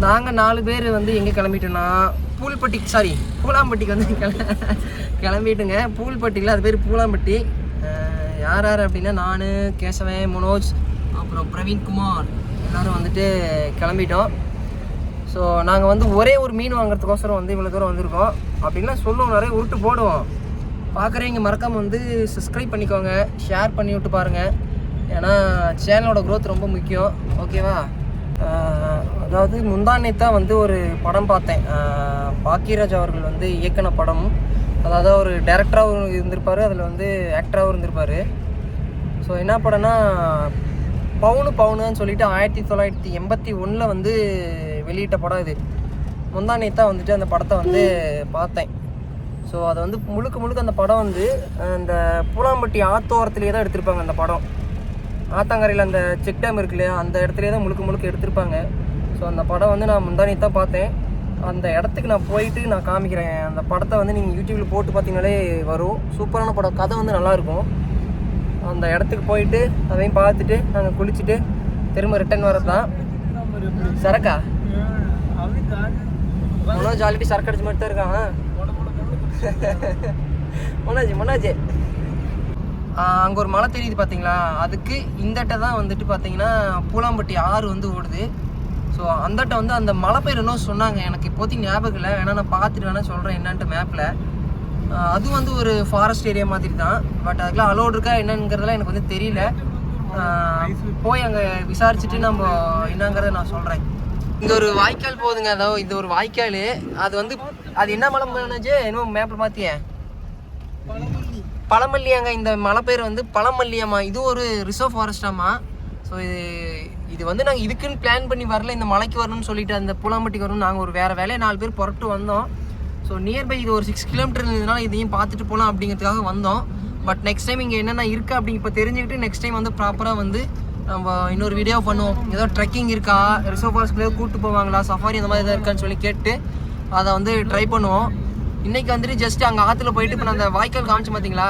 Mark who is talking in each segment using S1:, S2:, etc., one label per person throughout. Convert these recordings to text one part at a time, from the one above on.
S1: நாங்கள் நாலு பேர் வந்து எங்கே கிளம்பிட்டோன்னா பூல்பட்டி சாரி பூலாம்பட்டிக்கு வந்து கிள- கிளம்பிட்டுங்க. பூல்பட்டியில் அது பேர் பூலாம்பட்டி. யார் யார் அப்படின்னா நான் கேசவன் மனோஜ் அப்புறம் பிரவீன்குமார் எல்லாரும் வந்துட்டு கிளம்பிட்டோம். ஸோ நாங்கள் வந்து ஒரே ஒரு மீன் வாங்குறதுக்கோசரம் வந்து இவ்வளோ தூரம் வந்திருக்கோம். அப்படின்னா சொல்லுவோம் நிறைய உருட்டு போடுவோம். பார்க்குறவங்க மறக்காமல் வந்து சப்ஸ்கிரைப் பண்ணிக்கோங்க. ஷேர் பண்ணி விட்டு பாருங்கள் ஏன்னா சேனலோட க்ரோத் ரொம்ப முக்கியம். ஓகேவா அதாவது முந்தானே தான் வந்து ஒரு படம் பார்த்தேன். பாக்கியராஜ் அவர்கள் வந்து இயக்குன படம் அதாவது ஒரு டேரக்டராகவும் இருந்திருப்பார் அதில் வந்து ஆக்டராகவும் இருந்திருப்பார். ஸோ என்ன படம்னா பவுனு பவுனுன்னு சொல்லிட்டு ஆயிரத்தி தொள்ளாயிரத்தி எண்பத்தி ஒன்றில் வந்து வெளியிட்ட படம் இது. முந்தானே தான் வந்துட்டு அந்த படத்தை வந்து பார்த்தேன். ஸோ அதை வந்து முழுக்க முழுக்க அந்த படம் வந்து அந்த பூலாம்பட்டி ஆத்தோரத்துலேயே தான் எடுத்திருப்பாங்க அந்த படம். ஆத்தாங்கரையில் அந்த செக் டேம் இருக்கு இல்லையா அந்த இடத்துலேயே தான் முழுக்க முழுக்க எடுத்திருப்பாங்க. ஸோ அந்த படம் வந்து நான் முந்தானி தான் பார்த்தேன். அந்த இடத்துக்கு நான் போயிட்டு நான் காமிக்கிறேன். அந்த படத்தை வந்து நீங்கள் யூடியூப்பில் போட்டு பார்த்தீங்கனாலே வரும். சூப்பரான படம். கதை வந்து நல்லாயிருக்கும். அந்த இடத்துக்கு போயிட்டு அதையும் பார்த்துட்டு நாங்கள் குளிச்சுட்டு திரும்ப ரிட்டர்ன் வரது தான். சரக்கா? மனோஜ் ஆல்ரெடி சரக்கு அடிச்சு மட்டும் தான் இருக்கான். மனோஜ் மனோஜ். அங்கே ஒரு மலை தெரியுது பார்த்தீங்களா? அதுக்கு இந்த தான் வந்துட்டு பார்த்தீங்கன்னா பூலாம்பட்டி ஆறு வந்து ஓடுது. ஸோ அந்தட்ட வந்து அந்த மலை பேர் என்ன சொன்னாங்க. எனக்கு இப்போதைக்கு ஞாபகம் இல்லை. வேணா நான் பார்த்துட்டு வேணா சொல்கிறேன் என்னன்ட்டு மேப்பில் அது வந்து ஒரு ஃபாரஸ்ட் ஏரியா மாதிரி தான். பட் அதுக்கெலாம் அலோடு இருக்கா என்னங்கிறதுலாம் எனக்கு வந்து தெரியல. போய் அங்கே விசாரிச்சுட்டு நம்ம என்னங்கிறத நான் சொல்கிறேன் இந்த ஒரு வாய்க்கால் போகுதுங்க. அதாவது இந்த ஒரு வாய்க்கால். அது வந்து அது என்ன மலை மேனேஜ் என்னமோ மேப்பில் மாற்றியே பழமல்லியாங்க இந்த மலை பேர் வந்து பழமல்லியாம்மா இது ஒரு ரிசர்வ் ஃபாரஸ்டாம்மா ஸோ இது இது வந்து நாங்கள் இதுக்குன்னு பிளான் பண்ணி வரல இந்த மலைக்கு வரணும்னு சொல்லிட்டு அந்த பூலாம்பட்டிக்கு வரணும் நாங்கள் ஒரு வேறு வேலையை நாலு பேர் புறப்பட்டு வந்தோம். ஸோ நியர்பை இது ஒரு சிக்ஸ் கிலோமீட்டர் இருந்ததுனால இதையும் பார்த்துட்டு போகலாம் அப்படிங்கிறதுக்காக வந்தோம். பட் நெக்ஸ்ட் டைம் இங்கே என்னென்ன இருக்குது அப்படி இப்போ தெரிஞ்சுக்கிட்டு நெக்ஸ்ட் டைம் வந்து ப்ராப்பராக வந்து நம்ம இன்னொரு வீடியோ பண்ணுவோம். ஏதோ ட்ரெக்கிங் இருக்கா? ரிசர்வ் ஃபாரஸ்ட்லேயே கூப்பிட்டு போவாங்களா? சஃபாரி அந்த மாதிரி எதாவது இருக்கான்னு சொல்லி கேட்டு அதை வந்து ட்ரை பண்ணுவோம். இன்றைக்கி வந்துட்டு ஜஸ்ட் அங்கே ஆற்றுல போயிட்டு இப்போ நான் அந்த வாய்க்கால் காமிச்சு பார்த்தீங்களா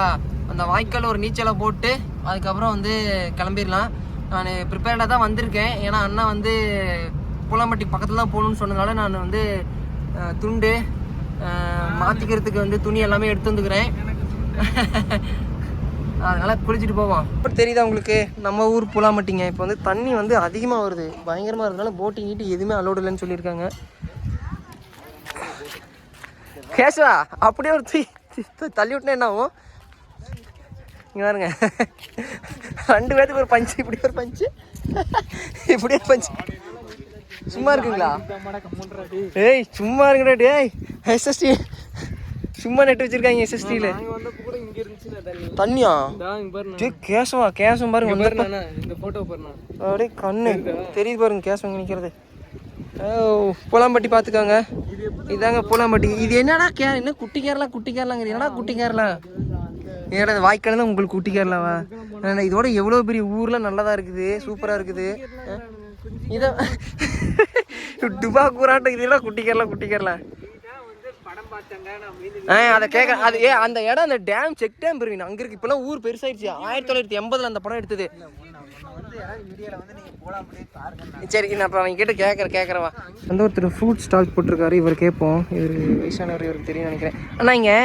S1: அந்த வாய்க்கால் ஒரு நீச்சலை போட்டு அதுக்கப்புறம் வந்து கிளம்பிடலாம். நான் ப்ரிப்பேர்டாக தான் வந்திருக்கேன். ஏன்னா அண்ணா வந்து பூலாம்பட்டி பக்கத்தில் தான் போகணும்னு சொன்னதுனால நான் வந்து துண்டு மாற்றிக்கிறதுக்கு வந்து துணி எல்லாமே எடுத்து வந்துக்கிறேன். அதனால் குளிச்சுட்டு போவோம். இப்போ தெரியுதா உங்களுக்கு? நம்ம ஊர் பூலாம்பட்டிங்க. இப்போ வந்து தண்ணி வந்து அதிகமாக வருது. பயங்கரமாக இருந்தாலும் போட்டிங் கீட்டு எதுவுமே அலோடு இல்லைன்னு சொல்லியிருக்காங்க. கேஷா அப்படியே ஒரு தூய் தள்ளி விட்டுனா என்ன ஆகும்? இங்கே பாருங்க. ரெண்டு பேத்துக்கு ஒரு பஞ்சு இப்படி ஒரு பஞ்சு இப்படி ஒரு பஞ்சு சும்மா இருக்குங்களா? ஏய் சும்மா இருக்குடா டேய். எஸ்எஸ்டி சும்மா நெட்டு வச்சிருக்காங்க எஸ்எஸ்டியில் தண்ணியா? கேசவா கேசம் பாருங்க
S2: இந்த போட்டோ பாருண்ணா.
S1: அப்படியே கண்ணு. தெரியுது? பாருங்க கேசவங்க நிற்கிறது பூலாம்பட்டி பார்த்துக்கோங்க இதாங்க பூலாம்பட்டி. இது என்னடா கே என்ன குட்டி கேரளா குட்டி கேரளாங்கிறது? என்னடா குட்டி கேரளா? ஏடா இது வாய்க்கால் தான் உங்களுக்கு குட்டி கேரளாவா? இதோட எவ்வளோ பெரிய ஊரில் நல்லதாக இருக்குது சூப்பராக இருக்குது. இதை டுபா கூறாட்டம் இதெல்லாம் என்னடா குட்டி ஆ அதை கேட்க அது ஏ அந்த இடம் அந்த டேம் செக் டேம் இருக்கு அங்கே இருக்கு இப்போலாம் ஊர் பெருசாயிடுச்சு ஆயிரத்தி தொள்ளாயிரத்தி எண்பதுல அந்த படம் எடுத்தது. சரி நான் அப்புறம் அவங்க கிட்ட கேட்குறேன் கேட்குறவா வந்து ஒருத்தர் ஃப்ரூட் ஸ்டால் போட்டிருக்காரு இவர் கேட்போம். இவர் வயசானவர் இவருக்கு தெரியும் நினைக்கிறேன். அண்ணா இங்கே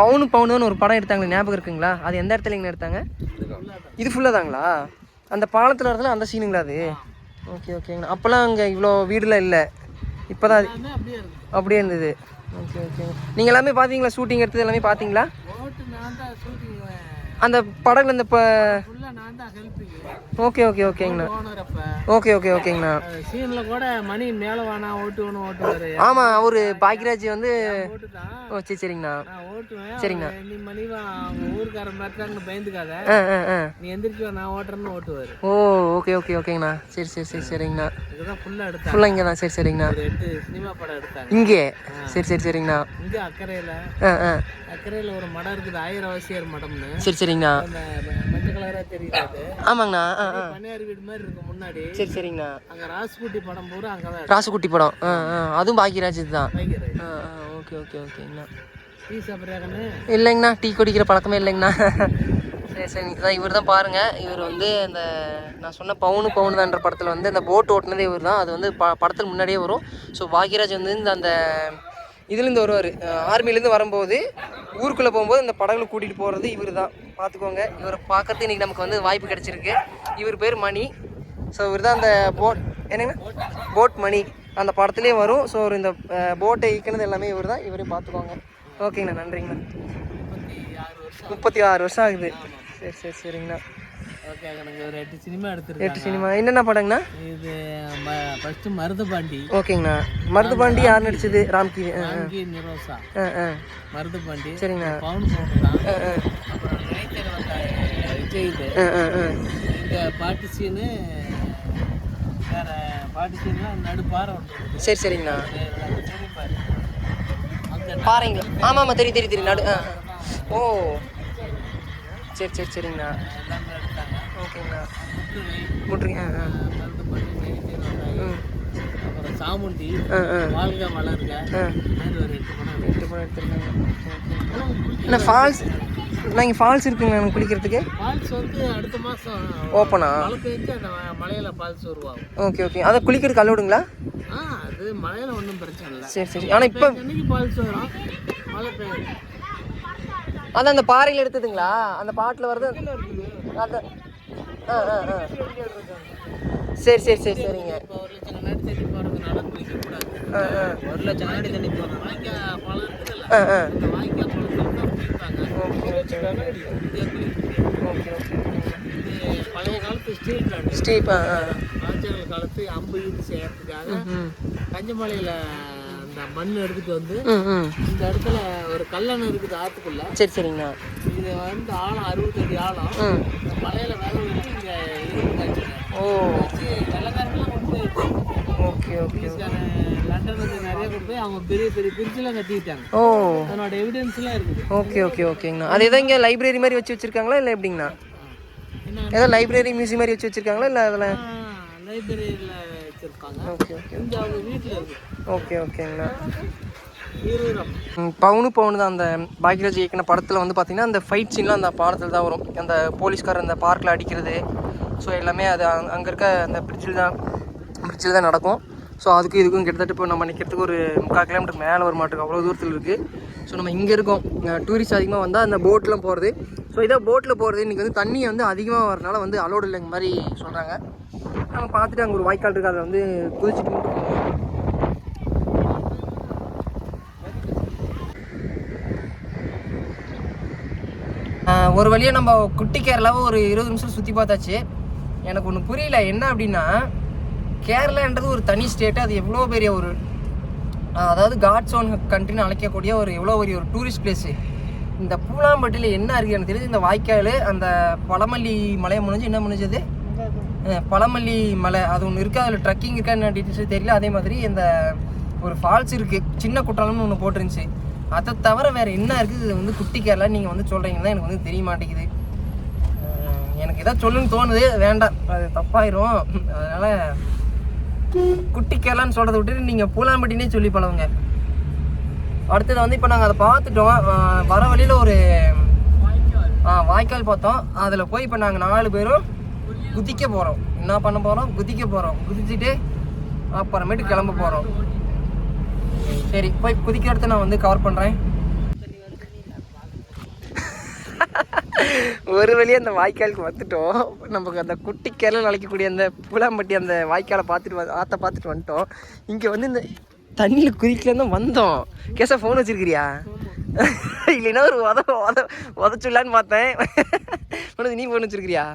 S1: பவுனு பவுனுன்னு ஒரு படம் எடுத்தாங்களே ஞாபகம் இருக்குங்களா? அது எந்த இடத்துல இங்கே எடுத்தாங்க? இது ஃபுல்லாக தாங்களா? அந்த பாலத்தில் இடத்துல அந்த சீனுங்களா அது? ஓகே ஓகேங்கண்ணா அப்போல்லாம் அங்கே இவ்வளோ வீடுலாம் இல்லை. இப்போ தான் அப்படியே இருந்தது. ஓகே ஓகே நீங்கள் எல்லாமே பார்த்தீங்களா ஷூட்டிங் எடுத்தது எல்லாமே பார்த்தீங்களா அந்த படகுல இந்த இப்போ
S2: ஃபுல்லாக நான் தான் ஹெல்ப்பிங்
S1: ஓகே ஓகே ஓகேங்கண்ணா ஓகே ஓகே ஓகேங்கண்ணா
S2: சீனில் கூட மணி மேலே வானா ஓட்டுவனு ஓட்டுவார்
S1: ஆமாம் அவர் பாக்யராஜ் வந்து ஓ சரி சரிங்கண்ணா. சரிங்கண்ணா.
S2: நீ மணி ஊருக்காரன் மாட்டாங்கன்னு பயந்துக்காத. நீ எந்திரிச்சு நான் ஓட்டுறேன்னு ஓட்டுவார்.
S1: ஓ ஓகே ஓகே ஓகேங்கண்ணா சரி சரி சரி சரிங்கண்ணா.
S2: இதுதான் ஃபுல்லாக எடுத்தாங்க.
S1: ஃபுல்லாக இங்கே தான் சரி சரிங்கண்ணா.
S2: எட்டு சினிமா படம் எடுத்தாங்க.
S1: இங்கே? சரி சரி சரிங்கண்ணா.
S2: இங்கே அக்கறையில். அக்கறையில் ஒரு மடம் இருக்குது ஆயிரவாசியர் மடம்னு.
S1: சரி சரிங்கண்ணா.
S2: அந்த
S1: ஆமாங்கண்ணா சரி சரிங்கண்ணா.
S2: அங்கே ராசுகுட்டி படம் பூரா
S1: ராசுகுட்டி படம். அதுவும் பாக்யராஜ் தான் ஓகே ஓகே ஓகேங்கண்ணா இல்லைங்கண்ணா டீ குடிக்கிற பழக்கமே இல்லைங்கண்ணா. சரி சரி. இவர் தான் பாருங்கள் இவர் வந்து இந்த நான் சொன்ன பவுனு பவுனுதான்ற படத்தில் வந்து அந்த போட் ஓட்டுனதே இவர் தான். அது வந்து ப படத்தில் முன்னாடியே வரும். ஸோ பாக்யராஜ் வந்து இந்த அந்த இதுலேருந்து வருவார் ஆர்மிலேருந்து வரும்போது ஊருக்குள்ளே போகும்போது இந்த படகுல கூட்டிகிட்டு போகிறது இவர் தான். பார்த்துக்கோங்க. இவரை பார்க்கறது இன்றைக்கி நமக்கு வந்து வாய்ப்பு கிடச்சிருக்கு. இவர் பேர் மணி. ஸோ இவர் தான் அந்த போட் என்னங்க? போட் மணி. அந்த படத்துலேயே வரும். ஸோ இந்த போட்டை இயக்குனது எல்லாமே இவர் தான். இவரையும் பார்த்துக்கோங்க. ஓகேங்கண்ணா நன்றிங்கண்ணா.
S2: முப்பத்தி ஆறு வருஷம்
S1: ஆகுது. சரி சரி சரிங்கண்ணா.
S2: எட்டு சினிமா எடுத்திருக்கேன்
S1: எட்டு சினிமா என்னென்ன படங்கண்ணா?
S2: இது ஃபர்ஸ்ட் மருதுபாண்டி.
S1: ஓகேங்கண்ணா. மருதுபாண்டி யார் நடிச்சது? ராம்கி
S2: நிரோசா. மருதுபாண்டி.
S1: சரிங்கண்ணா.
S2: பவுன் விஜய் இந்த பாட்டு சீனு வேற பாட்டு சீன்லாம் நடுப்பாறை
S1: சரி சரிங்கண்ணா. பாருங்களா ஆமாம் ஆமாம். தெரியும் தெரியும் தெரியும் நடு ஓ. சரி சரி சரிங்கண்ணா.
S2: வந்தாரு
S1: ம்.
S2: அப்புறம் சாமுண்டி வாழ்க ஒரு எட்டு படம்
S1: எடுத்துருக்காங்க என்ன ஃபால்ஸ்? இங்கே ஃபால்ஸ் இருக்குங்களா எனக்கு குளிக்கிறதுக்கு?
S2: ஃபால்ஸ் வந்து அடுத்த மாதம்
S1: ஓப்பனா?
S2: மழை பெஞ்சு அந்த ம- மலையில ஃபால்ஸ் உருவாகும்.
S1: Okay okay. அதை குளிக்கிறதுக்கு அலோடுங்களா
S2: ஆ அது மழையில ஒன்றும் பிரச்சனை இல்லை.
S1: சரி சரி. ஆனால் இப்போ
S2: அன்னைக்கு ஃபால்ஸ் வரும்? மழை பெய்யும்.
S1: அதான் அந்த பாறையில் எடுத்ததுங்களா? அந்த பாட்டில் வருது அந்த ஆ ஆ ஆ. சரி சரி சரி சரிங்க.
S2: ஒரு லட்சம் கண்ணாடி தண்ணி போகிறதுனால குளிக்கக்கூடாது ஒரு லட்சம் கண்ணாடி தண்ணி போகிறோம் வாய்க்கா பழம்
S1: ஆ
S2: அந்த வாய்க்கா பழத்தில் தான் குளிப்பாங்க
S1: ஓகே ஓகே
S2: இங்கே குளிக்க முடியாது
S1: ஓகே ஓகே
S2: இது பழைய காலத்து ஸ்டீல் பிளான்ட் ராஜாக்கள் காலத்து அம்பு இது செய்யறதுக்காக கஞ்சமலையில் அந்த மண் எடுத்துட்டு வந்து இந்த இடத்துல ஒரு கல்லணை இருக்குது ஆற்றுக்குள்ள
S1: சரி சரிங்கண்ணா.
S2: இது வந்து ஆழம் அறுபத்தடி ஆழம் மலையில வேலை வச்சு இங்கே இரும்பு காய்ச்சிங்க
S1: ஓ.
S2: வெள்ளக்காரங்களாம் கொண்டு
S1: ஓகே ஓகே
S2: லண்டன் வந்து நிறைய கொண்டு போய் அவங்க பெரிய பெரிய பிரிட்ஜெலாம் கட்டிக்கிட்டாங்க.
S1: ஓ.
S2: அதனோட எவிடன்ஸ்லாம் இருக்குது.
S1: ஓகே ஓகே ஓகேங்கண்ணா. அது எதோ இங்கே லைப்ரரி மாதிரி வச்சு வச்சிருக்காங்களா இல்லை எப்படிங்கண்ணா? ஏதோ லைப்ரரி மியூசியம் மாதிரி வச்சு வச்சிருக்காங்களா இல்லை அதில்?
S2: லைப்ரரியில் வச்சுருப்பாங்க
S1: ஓகே ஓகே.
S2: அவங்க வீட்டில்
S1: ஓகே ஓகேங்கண்ணா. பவுனு பவுனு தான் அந்த பாக்யராஜ் இயக்கின படத்தில் வந்து பார்த்தீங்கன்னா அந்த ஃபைட் சீன்லாம் அந்த பாடத்தில் தான் வரும். அந்த போலீஸ்காரர் அந்த பார்க்கில் அடிக்கிறது. ஸோ எல்லாமே அது அங்கே இருக்க அந்த பிரிட்ஜில் தான் பிரிட்ஜில் தான் நடக்கும். ஸோ அதுக்கும் இதுக்கும் கிட்டத்தட்ட இப்போ நம்ம நிற்கிறதுக்கு ஒரு முக்கால் கிலோமீட்டர் மேலே வர மாட்டோம் அவ்வளோ தூரத்தில் இருக்குது ஸோ நம்ம இங்கே இருக்கோம். டூரிஸ்ட் அதிகமாக வந்தால் அந்த போட்டெலாம் போகிறது ஸோ இதாக போட்டில் போகிறது இன்றைக்கி வந்து தண்ணி வந்து அதிகமாக வரனால வந்து அலோடு இல்லைங்க மாதிரி சொல்கிறாங்க நம்ம பார்த்துட்டு அங்கே ஒரு வாய்க்கால் இருக்குது அதில் வந்து குதிச்சுட்டு மட்டும் போவோம் ஆஹ் ஒரு வழியாக நம்ம குட்டி கேரளாவை ஒரு இருபது நிமிஷம் சுற்றி பார்த்தாச்சு. எனக்கு ஒன்று புரியல. என்ன அப்படின்னா கேரளான்றது ஒரு தனி ஸ்டேட்டு அது எவ்வளோ பெரிய ஒரு அதாவது காட்ஸ் ஓன் கண்ட்ரின்னு அழைக்கக்கூடிய ஒரு எவ்வளோ பெரிய ஒரு டூரிஸ்ட் பிளேஸு இந்த பூலாம்பட்டியில் என்ன இருக்குது எனக்கு தெரியுது. இந்த வாய்க்கால் அந்த பழமல்லி மலையை முடிஞ்சு என்ன முடிஞ்சது பழமல்லி மலை. அது ஒன்று இருக்குது அதில் ட்ரக்கிங் இருக்கா என்ன டீட்டெயில்ஸ் தெரியல. அதே மாதிரி இந்த ஒரு ஃபால்ஸ் இருக்குது சின்ன குற்றாலம்னு ஒன்று போட்டிருந்துச்சு. அதை தவிர வேறு என்ன இருக்குது இது வந்து குட்டி கேரளா நீங்கள் வந்து சொல்கிறீங்கன்னா எனக்கு வந்து தெரிய மாட்டேங்குது. எனக்கு எதாவது சொல்லுன்னு தோணுது. வேண்டாம். அது தப்பாயிரும். அதனால் குட்டி கேரளான்னு சொல்கிறத விட்டுட்டு நீங்கள் பூலாம்பட்டினே சொல்லி பழவுங்க அடுத்தது வந்து இப்போ நாங்கள் அதை பார்த்துட்டோம். வர வழியில் ஒரு ஆ வாய்க்கால் பார்த்தோம். அதில் போய் இப்போ நாங்கள் நாலு பேரும் குதிக்க போகிறோம் என்ன பண்ண போகிறோம் குதிக்க போகிறோம் குதிச்சுட்டு அப்புறமேட்டு கிளம்ப போகிறோம் சரி போய் குதிக்கிற இடத்த நான் வந்து கவர் பண்ணுறேன் ஒரு வழியாக அந்த வாய்க்காலுக்கு வந்துட்டோம். நமக்கு அந்த குட்டி கேரள அழைக்கக்கூடிய அந்த புலாம்பட்டி அந்த வாய்க்காலை பார்த்துட்டு ஆற்ற பார்த்துட்டு வந்துட்டோம். இங்கே வந்து இந்த தண்ணியில் குதிக்கலன்னு தான் வந்தோம். கேசா ஃபோன் வச்சிருக்கிறியா? இல்லைன்னா ஒரு உத உத உதச்சுடலான்னு பார்த்தேன். உனக்கு நீ ஃபோன் வச்சிருக்கிறியா?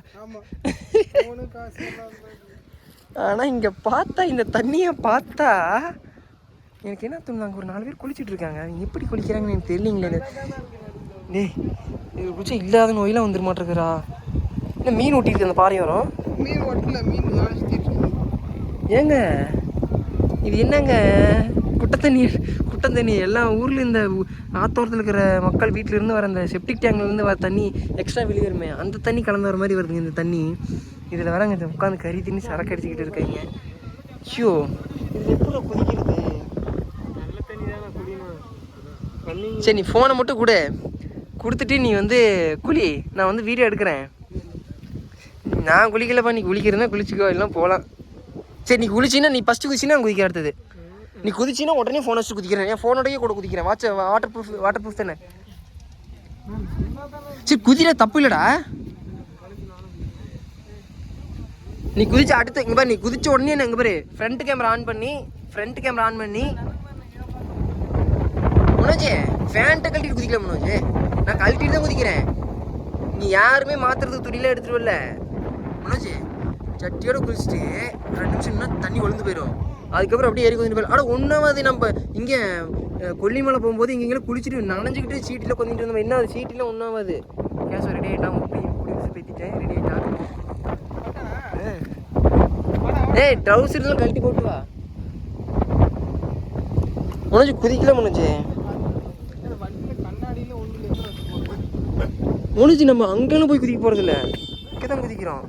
S1: ஆனால் இங்கே பார்த்தா இந்த தண்ணியை பார்த்தா எனக்கு என்ன தோணுது அங்கே ஒரு நாலு பேர் குளிச்சுட்டு இருக்காங்க அவங்க எப்படி குளிக்கிறாங்கன்னு எனக்கு தெரியலங்களே. டேய் இது குளிச்சா இல்லாத நோயெல்லாம் வந்துட மாட்டேங்கிறா என்ன மீன் ஒட்டிருக்கு அந்த பாறையோரம்
S2: மீன் ஒட்டல மீன்
S1: ஏங்க? இது என்னங்க? குட்டை தண்ணி குட்டை தண்ணி எல்லா ஊரில் இந்த ஆத்தோரத்தில் இருக்கிற மக்கள் வீட்டில இருந்து வர அந்த செப்டிக் டேங்க்லேருந்து வர தண்ணி எக்ஸ்ட்ரா வெளியே வருமே. அந்த தண்ணி கலந்து வர மாதிரி வருதுங்க இந்த தண்ணி. இதில் வரங்க இந்த உட்காந்து கறி தின்னி சரக்கு அடிச்சுக்கிட்டு இருக்காங்க. ஐயோ. இது எப்படி குதிக்கிறது
S2: நல்ல தண்ணி தானே குடிக்கணும்
S1: சரி நீ ஃபோனை மட்டும் கொடு. கொடுத்துட்டு நீ வந்து குளி. நான் வந்து வீடியோ எடுக்கிறேன். நான் குளிக்கலப்பா நீ குளிக்கிறதுனா குளிச்சுக்கோ எல்லாம் போகலாம் சரி நீ குளிச்சின்னா நீ ஃபஸ்ட்டு குதிச்சின்னா நான் குதிக்க அடுத்தது. நீ குதிச்சின்னா உடனே ஃபோன் வச்சு குதிக்கிறேன். என் ஃபோனோடய கூட குதிக்கிறேன். Watch waterproof waterproof தானே? சரி குதிரை தப்பு இல்லைடா. நீ குதிச்ச அடுத்து இங்கே பாரு நீ குதிச்ச உடனே என்ன இங்கே பாரு ஃப்ரண்ட் கேமரா ஆன் பண்ணி ஃப்ரண்ட் கேமரா ஆன் பண்ணி மனோஜே ஃபேண்ட்டை கழட்டிட்டு குதிக்கல மனோஜ். நான் கழட்டிட்டு தான் குதிக்கிறேன். நீ யாருமே மாத்துறதுக்கு துணியில எடுத்துட்டு வரல. மனோஜ் சட்டியோட குளிச்சுட்டு ரெண்டு நிமிஷம் இன்னும் தண்ணி ஒழுந்து போயிடும் அதுக்கப்புறம் அப்படியே ஏறி குதிட்டு போயிடும் ஆனால் ஒன்றாவது நம்ம இங்கே கொல்லிமலை போகும்போது இங்கே இங்கே குளிச்சுட்டு நனைஞ்சிக்கிட்டு சீட்டில் கொந்திட்டு இருந்தோம். என்ன அது சீட்டில் ஒன்றாவது கேஸ் ரெடி ஆகிட்டான் முப்பி முடி வச்சு பேத்திட்டேன் ரெடி ஆகிட்டான் ஏய் ட்ரௌசர்லாம் கழட்டி போட்டு வா. மனோஜ் குதிக்கல மனோஜ். மனுஜி நம்ம அங்கெல்லாம் போய் குதிக்க போகிறதில்ல இல்ல இங்கே தான் குதிக்கிறோம்.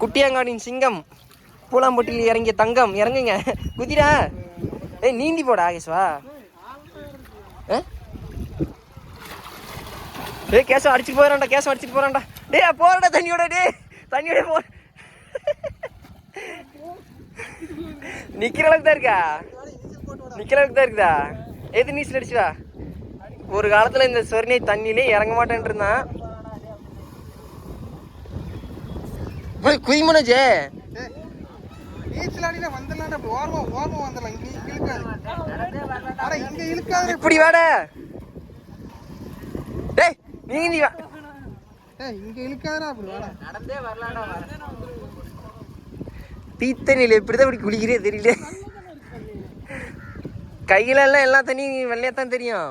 S1: குட்டியாங்காடின் சிங்கம் பூலாம்பட்டியில் இறங்கிய தங்கம் இறங்குங்க. குதிரா ஏய் நீந்தி போடா ஆகேஷ்வா. ஆ? டேய் கேசம் அடிச்சுட்டு போகிறான்டா கேசம் அடிச்சுட்டு போகிறான்டா டேய் போறடா தண்ணியோட டே தண்ணியோட போ. நிக்கிற அளவுக்கு தான் இருக்கா? நிக்கிற அளவுக்கு தான் இருக்குதா? எது நீச்சல் அடிச்சுடா ஒரு காலத்துல இந்த சொர்ணி தண்ணியிலே இறங்க மாட்டேன் இருந்தான் குதிமனோஜே
S3: நீச்சல் அடியில வந்துடலாம் அப்படி ஓரமா ஓரமா வந்துடலாம். இங்க இங்க இழுக்காது. அட இங்க இழுக்காது.
S1: இப்படி வாட. டேய் நீந்தி வா.
S3: ஏய் இங்க இழுக்காதடா அப்படி வாடா.
S1: தீத்தண்ணியில் எப்படி தான் இப்படி குளிக்கிறே தெரியல. கையில எல்லாம் எல்லா தண்ணியும் வெள்ளையாக தான் தெரியும்.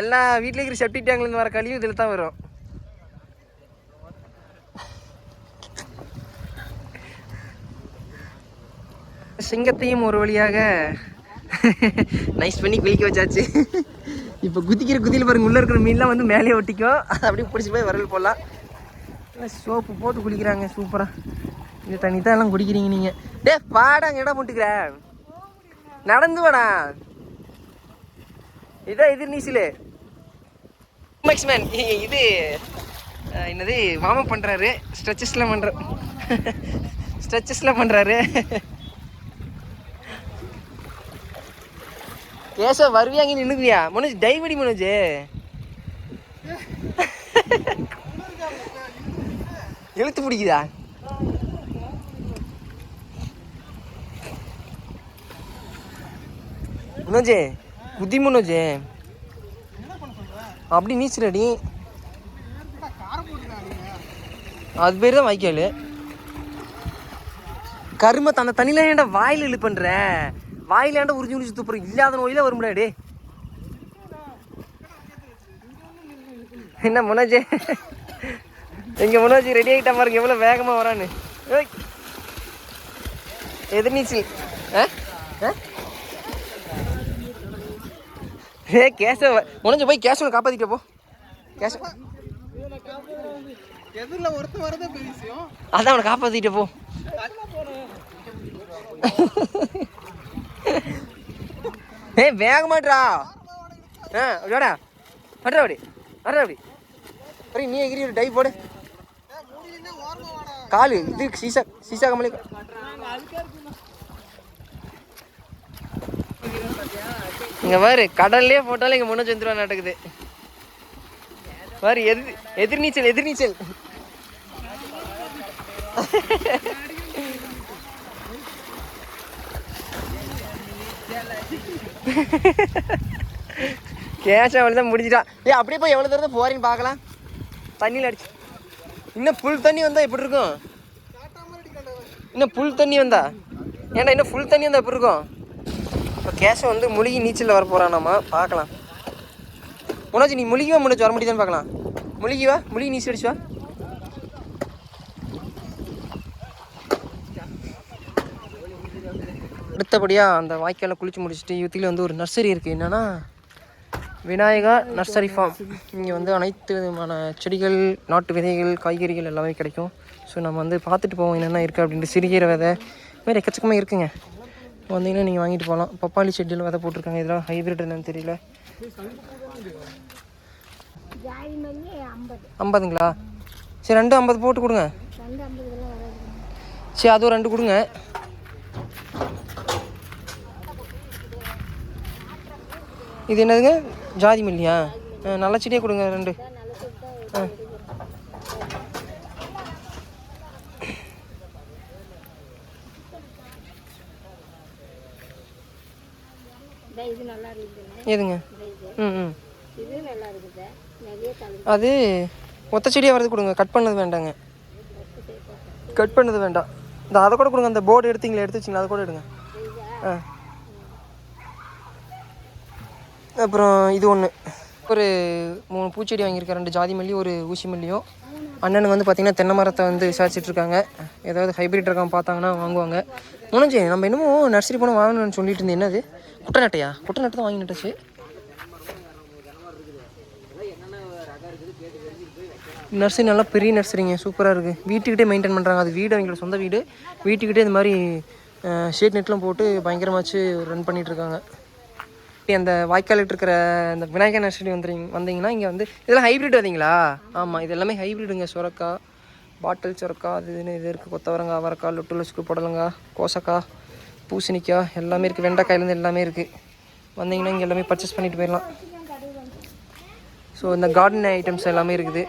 S1: எல்லா வீட்டில் இருக்கிற செப்டிக் டேங்க்லேருந்து வர கழிவு இதில் தான் வரும். சிங்கத்தையும் ஒரு வழியாக நைஸ் பண்ணி குளிக்க வச்சாச்சு. இப்போ குதிக்கிற குதியில் பாருங்க உள்ளே இருக்கிற மீன்லாம் வந்து மேலே ஒட்டிக்கும். அதை அப்படியே பிடிச்சி போய் வரல் போடலாம். சோப்பு போட்டு குளிக்கிறாங்க சூப்பராக இந்த தண்ணி தான் எல்லாம் குடிக்கிறீங்க நீங்கள் டே பாடா இடம் போட்டுக்கிற நடந்து வாடா. இதான் இது நீச்சல் மேக்ஸ்மேன் இது என்னது வார்ம் பண்ணுறாரு ஸ்ட்ரெச்சஸ்லாம் பண்ணுற ஸ்ட்ரெச்சஸ்லாம் பண்ணுறாரு கேச வருவியா அங்கே நின்றுக்குவியா மனோஜ் டைவடி மனோஜ். எழுத்து பிடிக்குதா? மனோஜே குதி மனோஜே அப்படி நீச்சல் அடி அது பேர் தான் வாய்க்கால். கரும அந்த தண்ணியில் ஏன்டா வாயில் இழு வாயில் ஏன்டா உறிஞ்சி உறிஞ்சி துப்புற? இல்லாத நோயில் வரும் முடியாடி என்ன முனாஜி? எங்க முனாஜி ரெடி ஆகிட்டா பாருங்க எவ்வளோ வேகமாக வரான்னு. ஏய். எதிர்நீச்சல் ஆ? ஆ? ஏ கேசவ. முனைஞ்சு போய் கேசவனை காப்பாத்திட்டு போ. கேசவ
S3: எதிரில ஒருத்தர் வரதே பெரிய விஷயம்.
S1: அதான் அவனை காப்பாத்திட்டு போ. ஏய் வேக மாட்றா ஆ அப்படியாடா அட்ரா அப்படி. அட்ரா அப்படி. சரி நீ எகிரி ஒரு டைவ் போடு. காலு இது சீசா சீசா கமலி இங்க பாரு கடல்லே போட்டாலும் இங்க முன்ன செந்துருவா நடக்குது. பாரு எதிர் எதிர்நீச்சல் எதிர்நீச்சல். கேஷ் அவள் தான் முடிஞ்சிட்டான் ஏ அப்படியே போய் எவ்வளோ தூரம் போறீன்னு பார்க்கலாம். தண்ணியில் அடிச்சு. இன்னும் ஃபுல் தண்ணி வந்தால் எப்படி இருக்கும்? இன்னும் ஃபுல் தண்ணி வந்தா? ஏன்டா இன்னும் ஃபுல் தண்ணி வந்தால் எப்படி இருக்கும்? இப்போ கேஷம் வந்து முழுகி நீச்சலில் வர போகிறானாமா பார்க்கலாம். உனச்சு நீ முழுகிவா முடிச்சு வர முடியுதான்னு பார்க்கலாம். முழுகிவா முழுகி நீச்சல் அடிச்சுவா அடுத்தபடியாக அந்த வாய்க்காலில் குளிச்சு முடிச்சுட்டு யூத்தில் வந்து ஒரு நர்சரி இருக்குது என்னென்னா விநாயகா நர்சரி ஃபார்ம். இங்கே வந்து அனைத்து விதமான செடிகள் நாட்டு விதைகள் காய்கறிகள் எல்லாமே கிடைக்கும். ஸோ நம்ம வந்து பார்த்துட்டு போவோம் என்னென்ன இருக்குது அப்படின்ட்டு. சிறுகீரை விதை இதுமாதிரி எக்கச்சக்கமாக இருக்குங்க. வந்தீங்கன்னா நீங்கள் வாங்கிட்டு போகலாம் பப்பாளி செடியில் விதை போட்டிருக்காங்க. இதெல்லாம் ஹைப்ரிட் என்னன்னு தெரியல. ஐம்பதுங்களா? சரி ரெண்டு ஐம்பது போட்டு கொடுங்க. சரி அது ஒரு ரெண்டு கொடுங்க. இது என்னதுங்க? ஜாதி மல்லியா? ஆ, நல்ல செடியே கொடுங்க ரெண்டு. ஆ
S4: இந்த இது நல்லா இருக்குதுண்ணே
S1: எதுங்க? ம் ம். அது ஒத்த செடியாக வரது கொடுங்க. கட் பண்ணது வேண்டாங்க. கட் பண்ணது வேண்டாம். இந்த அதை கூட கொடுங்க. அந்த போர்டு எடுத்தீங்களா எடுத்து வச்சிங்களா அதை கூட எடுங்க. ஆ. அப்புறம் இது ஒன்று ஒரு மூணு பூச்செடி வாங்கியிருக்கேன். ரெண்டு ஜாதி மல்லி ஒரு ஊசி மல்லியும் அண்ணனுக்கு வந்து பார்த்திங்கன்னா தென்னை மரத்தை வந்து விசாரிச்சுட்டு இருக்காங்க. ஏதாவது ஹைப்ரிட் இருக்கான் பார்த்தாங்கன்னா வாங்குவாங்க. முடிஞ்சு நம்ம என்னமோ நர்சரி போனால் வாங்கணும்னு சொல்லிட்டு இருந்தேன். என்னது? குட்டநட்டையா? குட்டநட்டை தான் வாங்கி நட்டுச்சு நர்சரி நல்லா பெரிய நர்சரிங்க சூப்பராக இருக்குது வீட்டுக்கிட்டே மெயின்டைன் பண்ணுறாங்க அது வீடு அவங்களோட சொந்த வீடு. வீட்டுக்கிட்டே இந்த மாதிரி ஷேட் நெட்லாம் போட்டு பயங்கரமாச்சு ரன் பண்ணிகிட்ருக்காங்க அந்த வாய்க்காலிட்டு இருக்கிற அந்த விநாயகர் நர்சரி வந்துறீங்க வந்தீங்கன்னா இங்கே வந்து இதெல்லாம் ஹைப்ரிட் வந்தீங்களா? ஆமாம் இது எல்லாமே ஹைப்ரிடுங்க சுரக்கா பாட்டில் சுரக்கா அது இதுன்னு இது இருக்குது கொத்தவரங்காய் அவரக்காய் லொட்டு லொசுக்கு புடலங்காய் கோசக்காய். பூசணிக்காய் எல்லாமே இருக்குது வெண்டைக்காயிலேருந்து எல்லாமே இருக்குது வந்தீங்கன்னா இங்கே எல்லாமே பர்ச்சேஸ் பண்ணிட்டு போயிடலாம். ஸோ இந்த கார்டன் ஐட்டம்ஸ் எல்லாமே இருக்குது.